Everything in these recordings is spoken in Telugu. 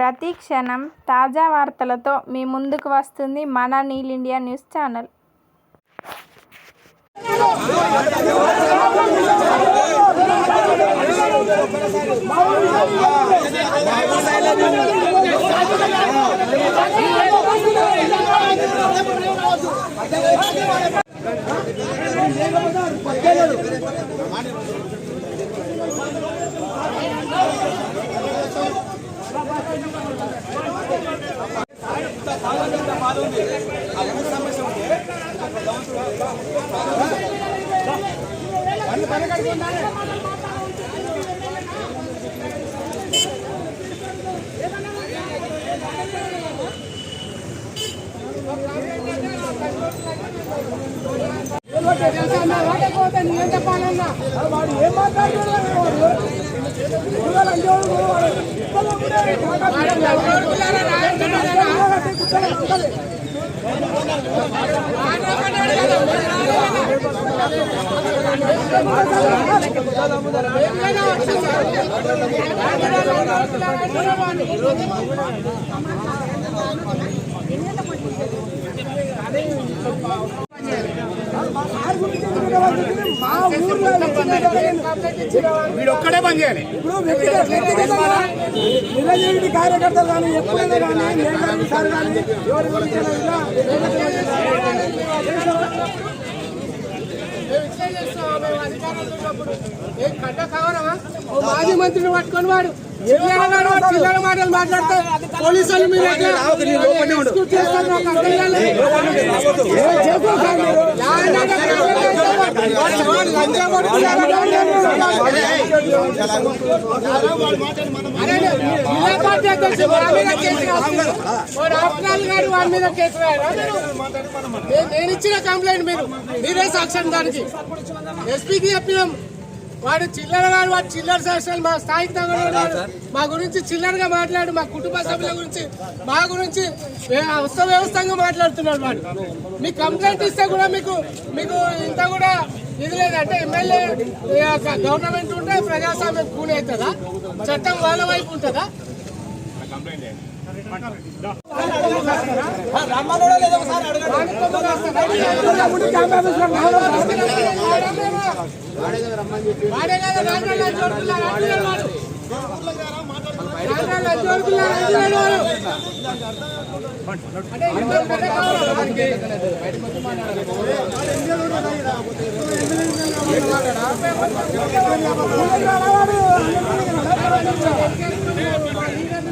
ప్రతి క్షణం తాజా వార్తలతో మీ ముందుకు వస్తుంది మన Neel India news channel. Jangan sampai ada అదే పని చేయాలి. ఇప్పుడు కార్యకర్తలు కానీ ఎప్పుడైనా కానీ నేను కానీ సార్ కానీ ఎవరి గురించి అయినా ఇలా మాజీ మంత్రిని పట్టుకొని వాడు. చిల్లర మాటలు మాట్లాడితే పోలీసులు మీరు నేను ఇచ్చిన కంప్లైంట్ మీరు మీరే సాక్ష్యం దానికి ఎస్పీకి చెప్పినాం వాడు చిల్లర గారు వాడు చిల్లర శాస్త్రాలు మా స్థాయికి తగ్గడం మా గురించి చిల్లరగా మాట్లాడు మా కుటుంబ సభ్యుల గురించి మా గురించి ఉత్సవ వ్యవస్థంగా మాట్లాడుతున్నాడు వాడు. మీ కంప్లైంట్ ఇస్తే కూడా మీకు మీకు ఇంత కూడా ఇది లేదంటే ఎమ్మెల్యే గవర్నమెంట్ ఉంటే ప్రజాస్వామ్యం కూని అవుతుందా చట్టం వాళ్ళ వైపు ఉంటుందా? వాడే కదా అంటే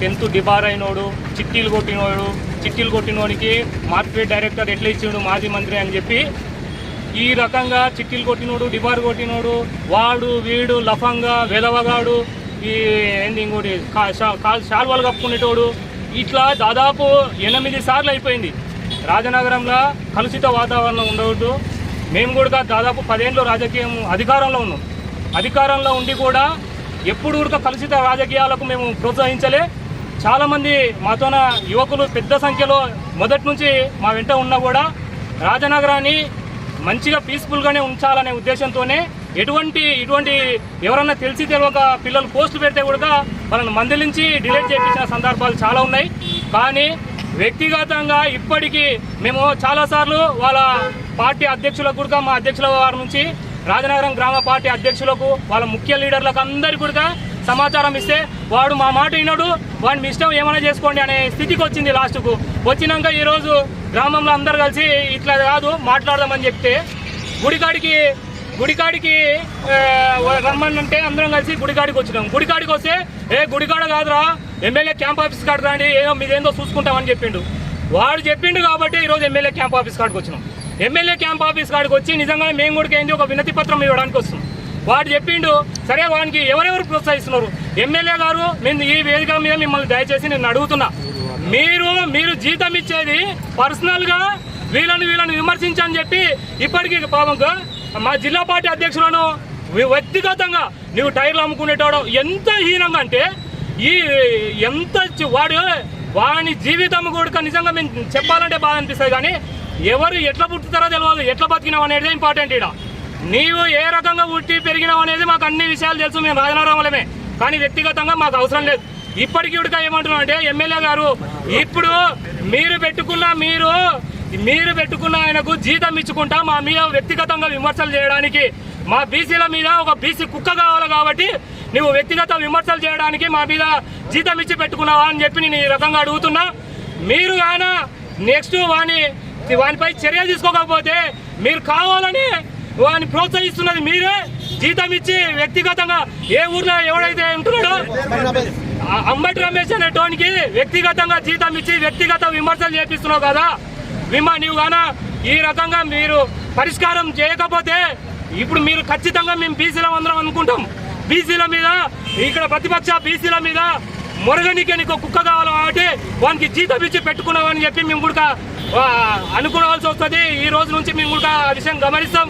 టెన్త్ డిబార్ అయినోడు చిట్టీలు కొట్టినోడు చిట్టీలు కొట్టినోడికి మార్కెట్ డైరెక్టర్ ఎట్లా ఇచ్చిండు మాజీ మంత్రి అని చెప్పి ఈ రకంగా చిట్టీలు కొట్టినోడు డిబార్ కొట్టినోడు వాడు వీడు లఫంగా వెలవగాడు ఈ ఏంది ఇంకోటి కాల్ శాల్వాలు కప్పుకునేటోడు ఇట్లా దాదాపు ఎనిమిది సార్లు అయిపోయింది. రాజనగరంలో కలుషిత వాతావరణం ఉండవద్దు మేము కూడా దాదాపు పదేళ్ళు రాజకీయం అధికారంలో ఉన్నాం. అధికారంలో ఉండి కూడా ఎప్పుడు కూడా కలుషిత రాజకీయాలకు మేము ప్రోత్సహించలే. చాలామంది మాతోన యువకులు పెద్ద సంఖ్యలో మొదటి నుంచి మా వెంట ఉన్నా కూడా రాజనగరాన్ని మంచిగా పీస్ఫుల్గానే ఉంచాలనే ఉద్దేశంతోనే ఎటువంటి ఇటువంటి ఎవరన్నా తెలిసి తెలియక పిల్లలు పోస్టులు పెడితే కూడా వాళ్ళని మందలించి డిలీట్ చేయించిన సందర్భాలు చాలా ఉన్నాయి. కానీ వ్యక్తిగతంగా ఇప్పటికీ మేము చాలాసార్లు వాళ్ళ పార్టీ అధ్యక్షులకు కూడా మా అధ్యక్షుల వారి నుంచి రాజనగరం గ్రామ పార్టీ అధ్యక్షులకు వాళ్ళ ముఖ్య లీడర్లకు అందరికీ కూడా సమాచారం ఇస్తే వాడు మా మాట వినడు వాడిని మీ ఇష్టం ఏమైనా చేసుకోండి అనే స్థితికి వచ్చింది లాస్ట్కు. వచ్చినాక ఈరోజు గ్రామంలో అందరు కలిసి ఇట్లా కాదు మాట్లాడదామని చెప్తే గుడికాడికి గుడికాడికి రమ్మనంటే అందరం కలిసి గుడికాడికి వచ్చినాం. గుడికాడికి వస్తే ఏ గుడికాడ కాదురా ఎమ్మెల్యే క్యాంప్ ఆఫీస్ కాడ రండి ఏదో మీదేందో చూసుకుంటామని చెప్పిండు. వాడు చెప్పిండు కాబట్టి ఈరోజు ఎమ్మెల్యే క్యాంప్ ఆఫీస్ కాడికి వచ్చినాం. ఎమ్మెల్యే క్యాంప్ ఆఫీస్ కాడికి వచ్చి నిజంగానే మేము కూడా ఏంది ఒక వినతి పత్రం ఇవ్వడానికి వస్తున్నాం. వాడు చెప్పిండు సరే వానికి ఎవరెవరు ప్రోత్సహిస్తున్నారు? ఎమ్మెల్యే గారు మేము ఈ వేదిక మీద మిమ్మల్ని దయచేసి నేను అడుగుతున్నా. మీరు మీరు జీతం ఇచ్చేది పర్సనల్గా వీళ్ళని వీళ్ళని విమర్శించని చెప్పి ఇప్పటికీ పాపంగా మా జిల్లా పార్టీ అధ్యక్షులను వ్యక్తిగతంగా నువ్వు టైర్లు అమ్ముకునేటోడు ఎంత హీనంగా అంటే ఈ ఎంత వాడు వాని జీవితం కూడా నిజంగా మేము చెప్పాలంటే బాధ అనిపిస్తుంది కానీ ఎవరు ఎట్లా పుట్టుతారో తెలియదు ఎట్లా బతికినాం అనేది ఇంపార్టెంట్ ఇక్కడ నీవు ఏ రకంగా పుట్టి పెరిగినావు అనేది మాకు అన్ని విషయాలు తెలుసు మేము రాజనారామలమే కానీ వ్యక్తిగతంగా మాకు అవసరం లేదు. ఇప్పటికి ఉడక ఏమంటున్నాం అంటే ఎమ్మెల్యే గారు ఇప్పుడు మీరు పెట్టుకున్న మీరు మీరు పెట్టుకున్న ఆయనకు జీతం ఇచ్చుకుంటా మా మీద వ్యక్తిగతంగా విమర్శలు చేయడానికి మా బీసీల మీద ఒక బీసీ కుక్క కావాలి కాబట్టి నువ్వు వ్యక్తిగత విమర్శలు చేయడానికి మా మీద జీతం ఇచ్చి పెట్టుకున్నావా అని చెప్పి నేను ఈ రకంగా అడుగుతున్నా. మీరు కానీ నెక్స్ట్ వాని వానిపై చర్య తీసుకోకపోతే మీరు కావాలని వాడిని ప్రోత్సహిస్తున్నది మీరే. జీతం ఇచ్చి వ్యక్తిగతంగా ఏ ఊర్లో ఎవడైతే ఉంటున్నాడో అంబటి రమేష్ అనే టోన్కి వ్యక్తిగతంగా జీతం ఇచ్చి వ్యక్తిగత విమర్శలు చేపిస్తున్నావు కదా. విమా నీవు గాన? ఈ రకంగా మీరు పరిష్కారం చేయకపోతే ఇప్పుడు మీరు ఖచ్చితంగా మేము బీసీలో అందరం అనుకుంటాం. బీసీల మీద ఇక్కడ ప్రతిపక్ష బీసీల మీద మురగనికి నీకు కుక్క కావాలి కాబట్టి వానికి జీతం ఇచ్చి పెట్టుకున్నామని చెప్పి మేము కూడా అనుకోవాల్సి వస్తుంది. ఈ రోజు నుంచి మేము కూడా ఆ విషయం గమనిస్తాం.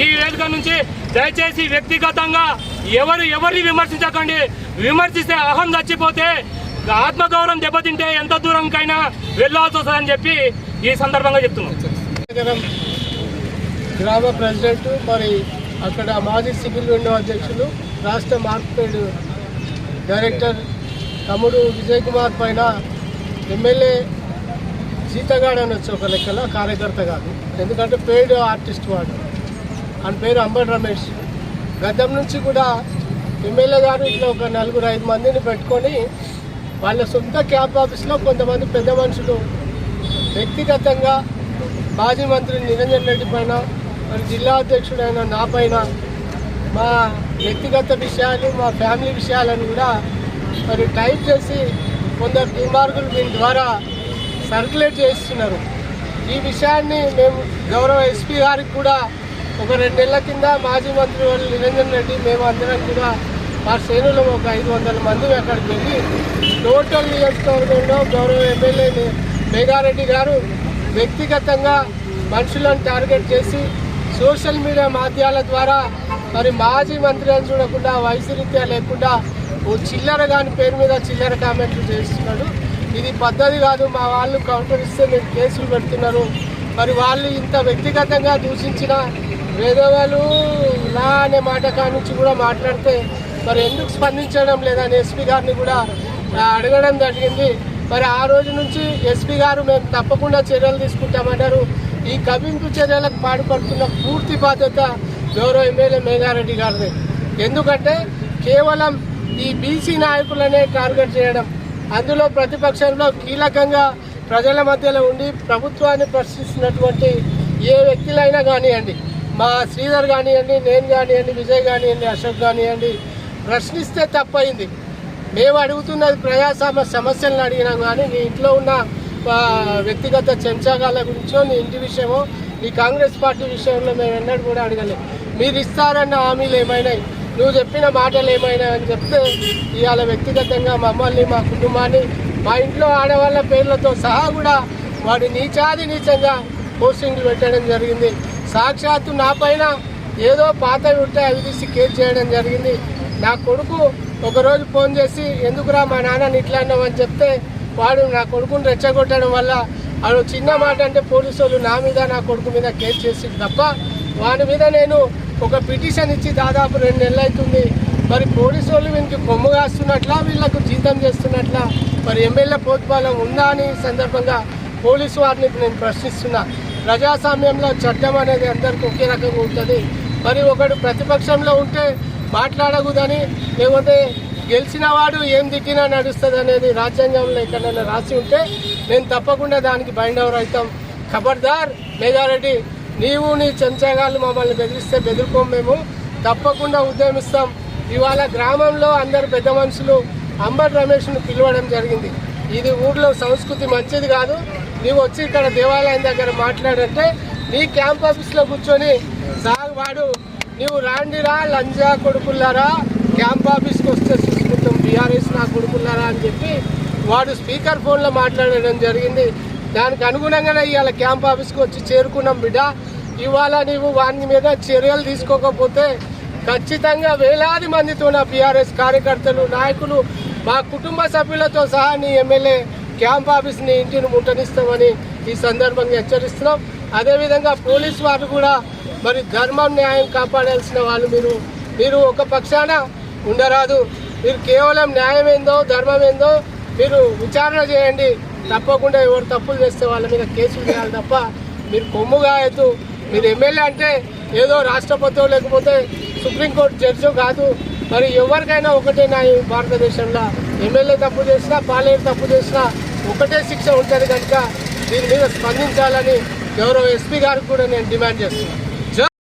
ఈ వేదిక నుంచి దయచేసి వ్యక్తిగతంగా ఎవరు ఎవరిని విమర్శించకండి. విమర్శిస్తే అహం చచ్చిపోతే ఆత్మగౌరవం దెబ్బతింటే ఎంత దూరంకైనా వెళ్ళాల్సి వస్తుందని చెప్పి ఈ సందర్భంగా చెప్తున్నాం. గ్రామ ప్రెసిడెంట్ మరి అక్కడ మాజీ సివిల్ రెండో అధ్యక్షులు రాష్ట్ర మార్కెట్ డైరెక్టర్ తమ్ముడు విజయ్ కుమార్ పైన ఎమ్మెల్యే సీతగాడని వచ్చి ఒక లెక్కల కార్యకర్త కాదు. ఎందుకంటే పెయిడ్ ఆర్టిస్ట్ వాడు. అని పేరు అంబటి రమేష్. గతం నుంచి కూడా ఎమ్మెల్యే గారు ఇట్లా ఒక నలుగురు ఐదు మందిని పెట్టుకొని వాళ్ళ సొంత క్యాంప్ ఆఫీస్లో కొంతమంది పెద్ద మనుషులు వ్యక్తిగతంగా మాజీ మంత్రి నిరంజన్ రెడ్డి పైన మరి జిల్లా అధ్యక్షుడైన నా పైన మా వ్యక్తిగత విషయాలు మా ఫ్యామిలీ విషయాలను కూడా మరి టైప్ చేసి కొందరు దుర్మార్గులు దీని ద్వారా సర్క్యులేట్ చేస్తున్నారు ఈ విషయాన్ని మేము గౌరవ ఎస్పీ గారికి కూడా ఒక రెండు నెలల కింద మాజీ మంత్రి వాళ్ళు నిరంజన్ రెడ్డి మేము అందరం కూడా మా శ్రేణులు ఒక ఐదు వందల మంది అక్కడికి వెళ్ళి టోటల్ నియోజకవర్గంలో గౌరవ ఎమ్మెల్యే మేఘారెడ్డి గారు వ్యక్తిగతంగా మనుషులను టార్గెట్ చేసి సోషల్ మీడియా మాధ్యాల ద్వారా మరి మాజీ మంత్రి అని చూడకుండా వయసురీత్యా లేకుండా ఓ చిల్లర కాని పేరు మీద చిల్లర కామెంట్లు చేస్తున్నాడు. ఇది పద్ధతి కాదు మా వాళ్ళు కౌంటర్ ఇస్తే మీరు కేసులు పెడుతున్నారు. మరి వాళ్ళు ఇంత వ్యక్తిగతంగా దూషించిన వేదవాళ్ళు నా అనే మాట కానుంచి కూడా మాట్లాడితే మరి ఎందుకు స్పందించడం లేదని ఎస్పీ గారిని కూడా అడగడం జరిగింది. మరి ఆ రోజు నుంచి ఎస్పీ గారు మేము తప్పకుండా చర్యలు తీసుకుంటామన్నారు. ఈ కవింపు చర్యలకు పాటుపడుతున్న పూర్తి బాధ్యత గౌరవ ఎమ్మెల్యే మేఘారెడ్డి గారిది. ఎందుకంటే కేవలం ఈ బీసీ నాయకులనే టార్గెట్ చేయడం అందులో ప్రతిపక్షంలో కీలకంగా ప్రజల మధ్యలో ఉండి ప్రభుత్వాన్ని ప్రశ్నిస్తున్నటువంటి ఏ వ్యక్తులైనా కానివ్వండి మా శ్రీధర్ కానివ్వండి నేను కానివ్వండి విజయ్ కానివ్వండి అశోక్ కానివ్వండి ప్రశ్నిస్తే తప్పయింది మేము అడుగుతున్నది ప్రజాస్వామ్య సమస్యలను అడిగినాం కానీ నీ ఇంట్లో ఉన్న వ్యక్తిగత చెంచాగాల గురించో నీ ఇంటి విషయమో నీ కాంగ్రెస్ పార్టీ విషయంలో మేము ఎన్నడూ కూడా అడగలేదు. మీరు ఇస్తారన్న హామీలు ఏమైనాయి నువ్వు చెప్పిన మాటలు ఏమైనా అని చెప్తే ఇవాళ వ్యక్తిగతంగా మమ్మల్ని మా కుటుంబాన్ని మా ఇంట్లో ఆడవాళ్ళ పేర్లతో సహా కూడా వాడు నీచాది నీచంగా పోస్టింగ్లు పెట్టడం జరిగింది. సాక్షాత్తు నా పైన ఏదో పాతవి ఉంటే అవి తీసి కేసు చేయడం జరిగింది. నా కొడుకు ఒకరోజు ఫోన్ చేసి ఎందుకురా మా నాన్నని ఇట్లా అన్నామని చెప్తే వాడు నా కొడుకుని రెచ్చగొట్టడం వల్ల వాడు చిన్న మాట అంటే పోలీసు వాళ్ళు నా మీద నా కొడుకు మీద కేసు చేసి తప్ప వాడి మీద నేను ఒక పిటిషన్ ఇచ్చి దాదాపు రెండు నెలలు అవుతుంది మరి పోలీసు వాళ్ళు వీనికి కొమ్ము కాస్తున్నట్లా వీళ్ళకు జీతం చేస్తున్నట్లా మరి ఎమ్మెల్యే పోత్పాలం ఉందా అని సందర్భంగా పోలీసు వారిని నేను ప్రశ్నిస్తున్నా. ప్రజాస్వామ్యంలో చట్టం అనేది అందరికీ ఒకే రకంగా ఉంటుంది. మరి ఒకడు ప్రతిపక్షంలో ఉంటే మాట్లాడకూడదని లేకపోతే గెలిచిన వాడు ఏం తిట్టినా నడుస్తుంది అనేది రాజ్యాంగంలో ఎక్కడైనా రాసి ఉంటే నేను తప్పకుండా దానికి బైండ్ అవర్ అవుతాం ఖబర్దార్ మేఘారెడ్డి నీవు నీ చెంచగాళ్ళు మమ్మల్ని బెదిరిస్తే బెదిరిపోం మేము. తప్పకుండా ఉద్యమిస్తాం. ఇవాళ గ్రామంలో అందరు పెద్ద మనుషులు అంబర్ రమేష్ను పిలవడం జరిగింది. ఇది ఊర్లో సంస్కృతి మంచిది కాదు. నీవు వచ్చి ఇక్కడ దేవాలయం దగ్గర మాట్లాడంటే నీ క్యాంప్ ఆఫీస్లో కూర్చొని సాగు వాడు నీవు రాండిరా లంజా కొడుకుల్లారా క్యాంప్ ఆఫీస్కి వస్తే చూసుకుంటాం బీఆర్ఎస్ నా కొడుకుల్లారా అని చెప్పి వాడు స్పీకర్ ఫోన్లో మాట్లాడడం జరిగింది. దానికి అనుగుణంగానే ఇవాళ క్యాంప్ ఆఫీస్కి వచ్చి చేరుకున్నాం బిడ్డ. ఇవాళ నీవు వాని మీద చర్యలు తీసుకోకపోతే ఖచ్చితంగా వేలాది మందితో నా బీఆర్ఎస్ కార్యకర్తలు నాయకులు మా కుటుంబ సభ్యులతో సహా నీ ఎమ్మెల్యే క్యాంప్ ఆఫీస్ని ఇంటిని ముట్టనిస్తామని ఈ సందర్భంగా హెచ్చరిస్తున్నాం. అదేవిధంగా పోలీస్ వారు కూడా మరి ధర్మం న్యాయం కాపాడాల్సిన వాళ్ళు మీరు. మీరు ఒక పక్షాన ఉండరాదు. మీరు కేవలం న్యాయం ఏందో ధర్మం ఏందో మీరు విచారణ చేయండి. తప్పకుండా ఎవరు తప్పులు చేస్తే వాళ్ళ మీద కేసులు చేయాలి తప్ప మీరు కొమ్ముగా కాయద్దు మీరు ఎమ్మెల్యే అంటే ఏదో రాష్ట్రపతి లేకపోతే సుప్రీంకోర్టు జడ్జో కాదు మరి ఎవరికైనా ఒకటే నా ఈ భారతదేశంలో. ఎమ్మెల్యే తప్పు చేసినా పాలేరు తప్పు చేసినా ఒకటే శిక్ష ఉంటుంది కనుక దీని మీద స్పందించాలని గౌరవ ఎస్పీ గారికి కూడా నేను డిమాండ్ చేస్తున్నాను.